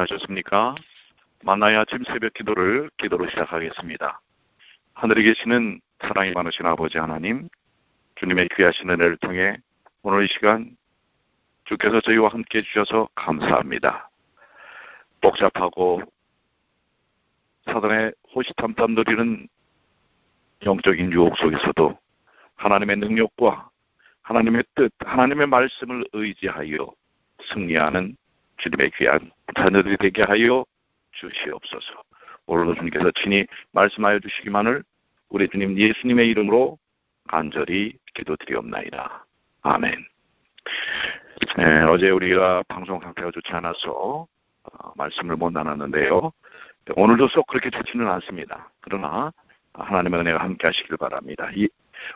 안녕하셨습니까? 만나의 아침 새벽 기도를 기도로 시작하겠습니다. 하늘에 계시는 사랑이 많으신 아버지 하나님, 주님의 귀하신 은혜를 통해 오늘 이 시간 주께서 저희와 함께 해주셔서 감사합니다. 복잡하고 사단의 호시탐탐 누리는 영적인 유혹 속에서도 하나님의 능력과 하나님의 뜻, 하나님의 말씀을 의지하여 승리하는 주님의 귀한 자녀들이 되게 하여 주시옵소서. 오늘도 주님께서 친히 말씀하여 주시기만을 우리 주님 예수님의 이름으로 간절히 기도드리옵나이다. 아멘. 네, 어제 우리가 방송 상태가 좋지 않아서 어, 말씀을 못 나눴는데요. 오늘도 쏙 그렇게 좋지는 않습니다. 그러나 하나님의 은혜가 함께 하시길 바랍니다. 이,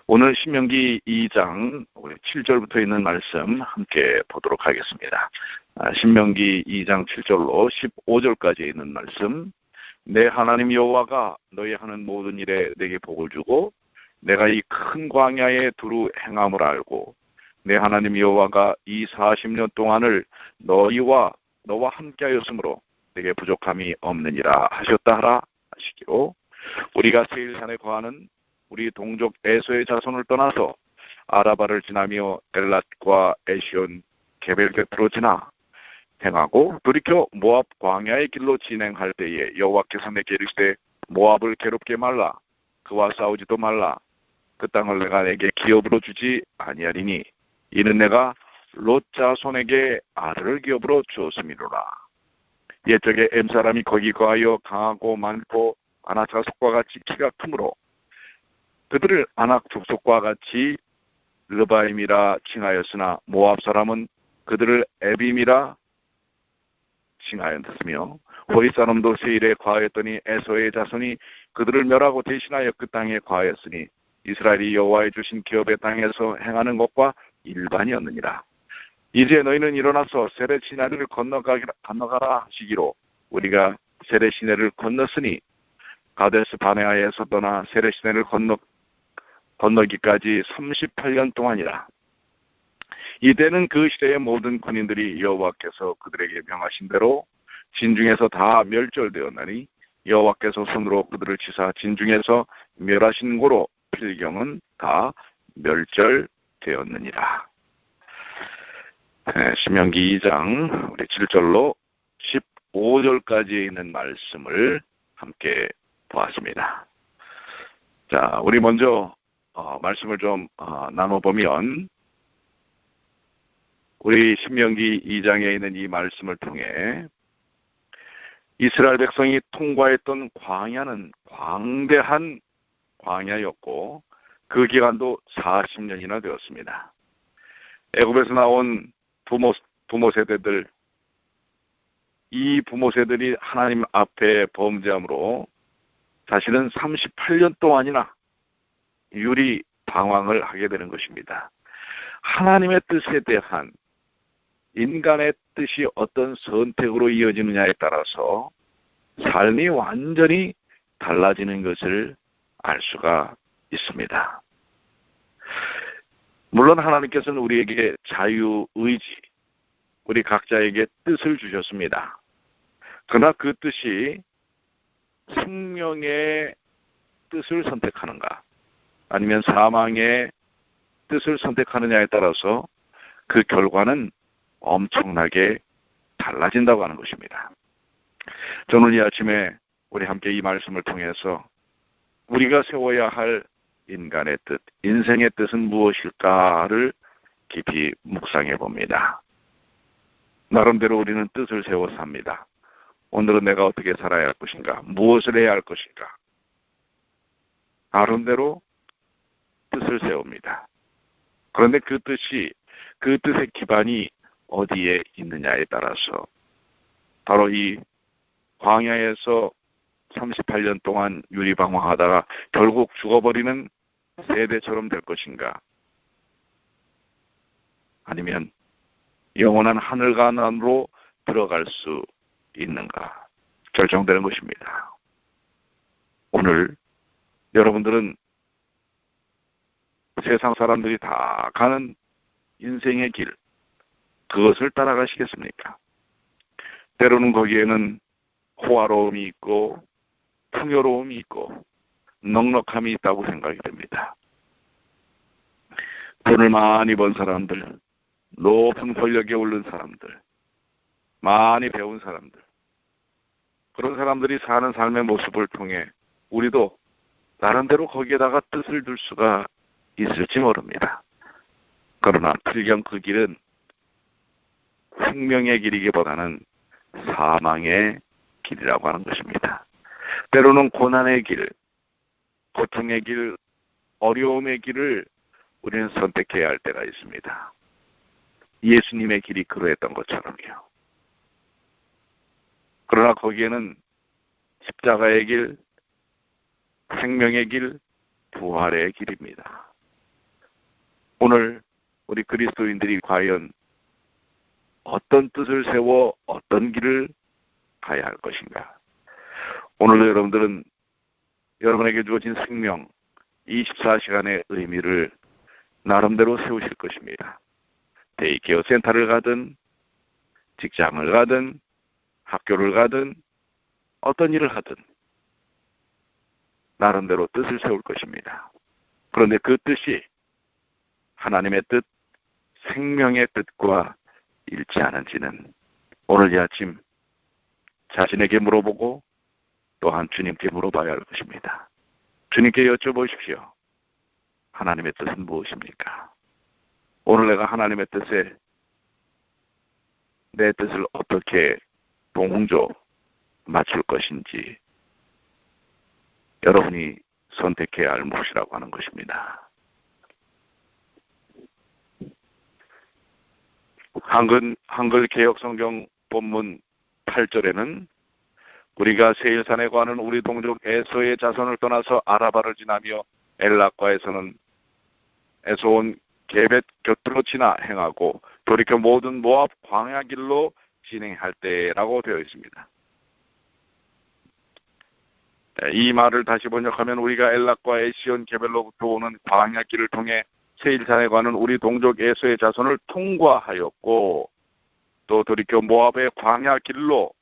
오늘 신명기 2장 7절부터 있는 말씀 함께 보도록 하겠습니다. 아, 신명기 2장 7절로 15절까지 있는 말씀 내 하나님 여호와가 너희 하는 모든 일에 내게 복을 주고 내가 이 큰 광야에 두루 행함을 알고 내 하나님 여호와가 이 40년 동안을 너희와 너와 함께하였으므로 내게 부족함이 없느니라 하셨다 하라 하시기로 우리가 세일산에 거하는 우리 동족 에서의 자손을 떠나서 아라바를 지나며 엘랏과 에시온 개벨 곁으로 지나 행하고 돌이켜 모압 광야의 길로 진행할 때에 여호와께서 내게 이르시되 모압을 괴롭게 말라. 그와 싸우지도 말라. 그 땅을 내가 내게 기업으로 주지 아니하리니 이는 내가 롯 자손에게 아들을 기업으로 주었음이로라. 옛적에 엠 사람이 거기 거하여 강하고 많고 아낙 자속과 같이 키가 크므로 그들을 아낙 족속과 같이 르바임이라 칭하였으나 모압 사람은 그들을 에빔이라 칭하였으며 호리 사람도 세일에 과하였더니 에서의 자손이 그들을 멸하고 대신하여 그 땅에 과하였으니 이스라엘이 여호와의 주신 기업의 땅에서 행하는 것과 일반이었느니라. 이제 너희는 일어나서 세례 시내를 건너가라 하시기로 우리가 세례 시내를 건넜으니 가데스 바네아에서 떠나 세례 시내를 건너 건너기까지 38년 동안이라. 이때는 그 시대의 모든 군인들이 여호와께서 그들에게 명하신 대로 진중에서 다 멸절되었나니 여호와께서 손으로 그들을 치사 진중에서 멸하신 고로 필경은 다 멸절되었느니라. 네, 신명기 2장 우리 7절로 15절까지 있는 말씀을 함께 보았습니다. 자, 우리 먼저 어, 말씀을 좀 어, 나눠보면 우리 신명기 2장에 있는 이 말씀을 통해 이스라엘 백성이 통과했던 광야는 광대한 광야였고 그 기간도 40년이나 되었습니다. 애굽에서 나온 부모 부모 세대들 이 부모 세들이 하나님 앞에 범죄함으로 사실은 38년 동안이나 유리 방황을 하게 되는 것입니다. 하나님의 뜻에 대한 인간의 뜻이 어떤 선택으로 이어지느냐에 따라서 삶이 완전히 달라지는 것을 알 수가 있습니다. 물론 하나님께서는 우리에게 자유의지, 우리 각자에게 뜻을 주셨습니다. 그러나 그 뜻이 생명의 뜻을 선택하는가, 아니면 사망의 뜻을 선택하느냐에 따라서 그 결과는 엄청나게 달라진다고 하는 것입니다. 저는 이 아침에 우리 함께 이 말씀을 통해서 우리가 세워야 할 인간의 뜻, 인생의 뜻은 무엇일까를 깊이 묵상해 봅니다. 나름대로 우리는 뜻을 세워 삽니다. 오늘은 내가 어떻게 살아야 할 것인가? 무엇을 해야 할 것인가? 나름대로 뜻을 세웁니다. 그런데 그 뜻이, 그 뜻의 기반이 어디에 있느냐에 따라서 바로 이 광야에서 38년 동안 유리방황하다가 결국 죽어버리는 세대처럼 될 것인가? 아니면 영원한 하늘가난으로 들어갈 수 있는가? 결정되는 것입니다. 오늘 여러분들은 세상 사람들이 다 가는 인생의 길, 그것을 따라가시겠습니까? 때로는 거기에는 호화로움이 있고 풍요로움이 있고 넉넉함이 있다고 생각이 됩니다. 돈을 많이 번 사람들, 높은 권력에 오른 사람들, 많이 배운 사람들, 그런 사람들이 사는 삶의 모습을 통해 우리도 나름대로 거기에다가 뜻을 둘 수가 있을지 모릅니다. 그러나 불경 그 길은 생명의 길이기보다는 사망의 길이라고 하는 것입니다. 때로는 고난의 길, 고통의 길, 어려움의 길을 우리는 선택해야 할 때가 있습니다. 예수님의 길이 그러했던 것처럼요. 그러나 거기에는 십자가의 길, 생명의 길, 부활의 길입니다. 오늘 우리 그리스도인들이 과연 어떤 뜻을 세워 어떤 길을 가야 할 것인가? 오늘도 여러분들은 여러분에게 주어진 생명 24시간의 의미를 나름대로 세우실 것입니다. 데이케어 센터를 가든 직장을 가든 학교를 가든 어떤 일을 하든 나름대로 뜻을 세울 것입니다. 그런데 그 뜻이 하나님의 뜻, 생명의 뜻과 일치하는지는 오늘 이 아침 자신에게 물어보고 또한 주님께 물어봐야 할 것입니다. 주님께 여쭤보십시오. 하나님의 뜻은 무엇입니까? 오늘 내가 하나님의 뜻에 내 뜻을 어떻게 동조 맞출 것인지 여러분이 선택해야 할 몫이라고 하는 것입니다. 한글, 한글 개혁 성경 본문 8절에는 우리가 세일산에 관한 우리 동족 에서의 자손을 떠나서 아라바를 지나며 엘락과에서는 에서 온 개벳 곁으로 지나 행하고 돌이켜 모든 모압 광야 길로 진행할 때라고 되어 있습니다. 네, 이 말을 다시 번역하면 우리가 엘락과 에시온 개별로부터 오는 광야 길을 통해 세일산에 관한 우리 동족 에서의 자손을 통과하였고 또 돌이켜 모압의 광야 길로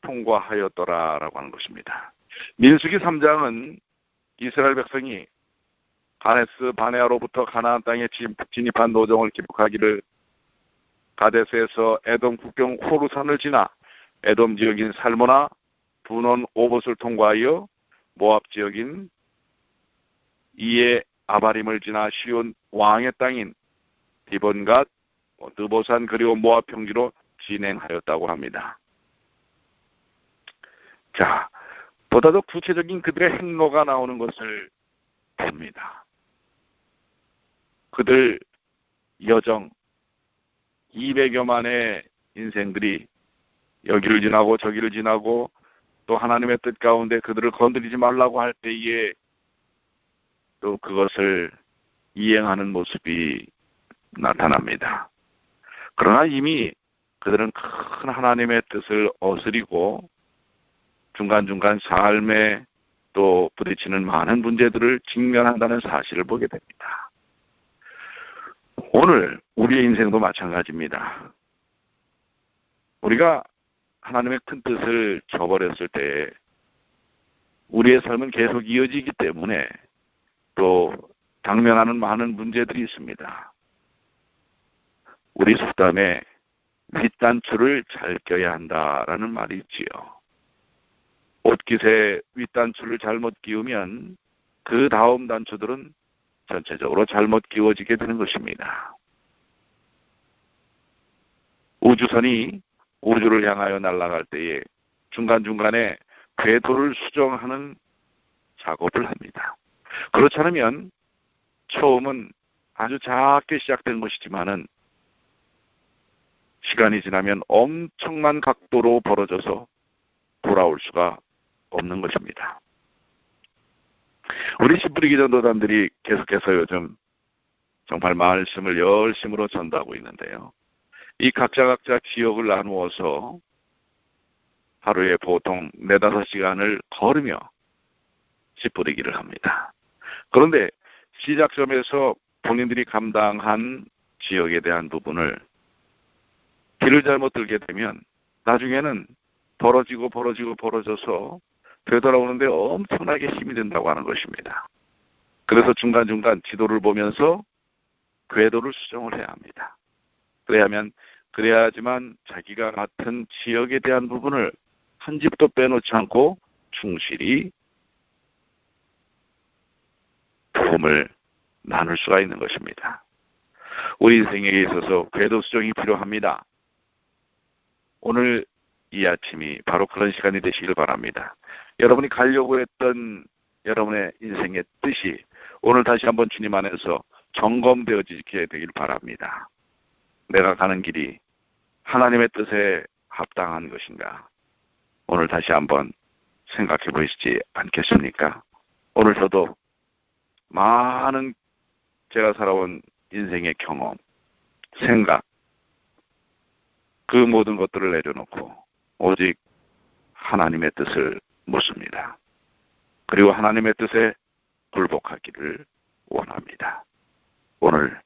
통과하였더라라고 하는 것입니다. 민수기 3장은 이스라엘 백성이 가네스 바네아로부터 가나안 땅에 진입한 노정을 기록하기를 가데스에서 에돔 국경 호루산을 지나 에돔 지역인 살모나 분원 오봇을 통과하여 모압 지역인 이에 아바림을 지나 시온 왕의 땅인 디본갓, 드보산 그리고 모압 평지로 진행하였다고 합니다. 자, 보다 더 구체적인 그들의 행로가 나오는 것을 봅니다. 그들 여정 200여만의 인생들이 여기를 지나고 저기를 지나고 또 하나님의 뜻 가운데 그들을 건드리지 말라고 할 때에 또 그것을 이행하는 모습이 나타납니다. 그러나 이미 그들은 큰 하나님의 뜻을 어스리고 중간중간 삶에 또 부딪히는 많은 문제들을 직면한다는 사실을 보게 됩니다. 오늘 우리의 인생도 마찬가지입니다. 우리가 하나님의 큰 뜻을 저버렸을 때 우리의 삶은 계속 이어지기 때문에 또 당면하는 많은 문제들이 있습니다. 우리 속담에 윗단추를 잘 껴야 한다라는 말이 있지요. 옷깃에 윗단추를 잘못 끼우면 그 다음 단추들은 전체적으로 잘못 끼워지게 되는 것입니다. 우주선이 우주를 향하여 날아갈 때에 중간중간에 궤도를 수정하는 작업을 합니다. 그렇지 않으면 처음은 아주 작게 시작된 것이지만은 시간이 지나면 엄청난 각도로 벌어져서 돌아올 수가 없는 것입니다. 우리 시뿌리기 전도단들이 계속해서 요즘 정말 말씀을 열심으로 전도하고 있는데요. 이 각자 각자 지역을 나누어서 하루에 보통 네다섯 시간을 걸으며 씨뿌리기를 합니다. 그런데 시작점에서 본인들이 감당한 지역에 대한 부분을 길을 잘못 들게 되면 나중에는 벌어지고 벌어지고 벌어져서 되돌아오는데 엄청나게 힘이 된다고 하는 것입니다. 그래서 중간중간 지도를 보면서 궤도를 수정을 해야 합니다. 그래야면 그래야지만 자기가 맡은 지역에 대한 부분을 한 집도 빼놓지 않고 충실히 도움을 나눌 수가 있는 것입니다. 우리 인생에 있어서 궤도 수정이 필요합니다. 오늘 이 아침이 바로 그런 시간이 되시길 바랍니다. 여러분이 가려고 했던 여러분의 인생의 뜻이 오늘 다시 한번 주님 안에서 점검되어지게 되길 바랍니다. 내가 가는 길이 하나님의 뜻에 합당한 것인가? 오늘 다시 한번 생각해 보시지 않겠습니까? 오늘 저도 많은 제가 살아온 인생의 경험, 생각, 그 모든 것들을 내려놓고 오직 하나님의 뜻을 묻습니다. 그리고 하나님의 뜻에 굴복하기를 원합니다. 오늘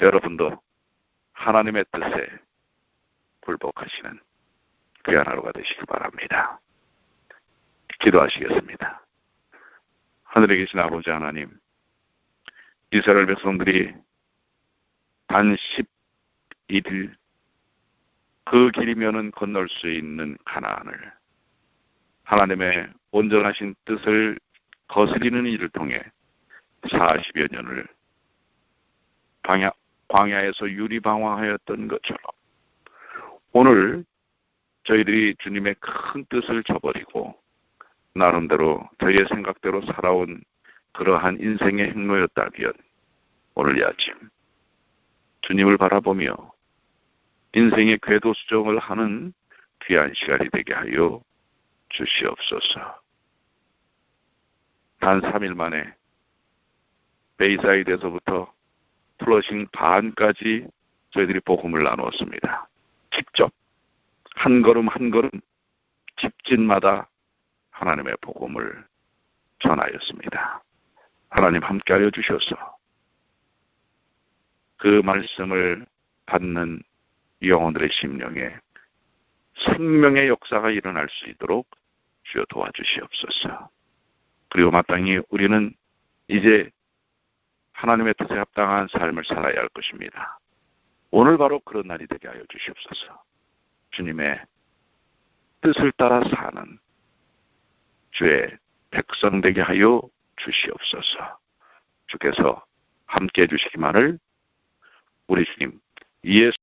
여러분도 하나님의 뜻에 굴복하시는 귀한 하루가 되시기 바랍니다. 기도하시겠습니다. 하늘에 계신 아버지 하나님, 이스라엘 백성들이 단 11일 그 길이면은 건널 수 있는 가나안을 하나님의 온전하신 뜻을 거스리는 일을 통해 40여 년을 방야, 광야에서 유리방황하였던 것처럼 오늘 저희들이 주님의 큰 뜻을 저버리고 나름대로 저희의 생각대로 살아온 그러한 인생의 행로였다면 오늘 이 아침 주님을 바라보며 인생의 궤도 수정을 하는 귀한 시간이 되게 하여 주시옵소서. 단 3일 만에 베이사이드에서부터 플러싱 반까지 저희들이 복음을 나누었습니다. 직접 한 걸음 한 걸음 집진마다 하나님의 복음을 전하였습니다. 하나님 함께 하여 주셔서 그 말씀을 받는 영혼들의 심령에 생명의 역사가 일어날 수 있도록 주여 도와주시옵소서. 그리고 마땅히 우리는 이제 하나님의 뜻에 합당한 삶을 살아야 할 것입니다. 오늘 바로 그런 날이 되게 하여 주시옵소서. 주님의 뜻을 따라 사는 주의 백성 되게 하여 주시옵소서. 주께서 함께 해주시기만을 우리 주님 예수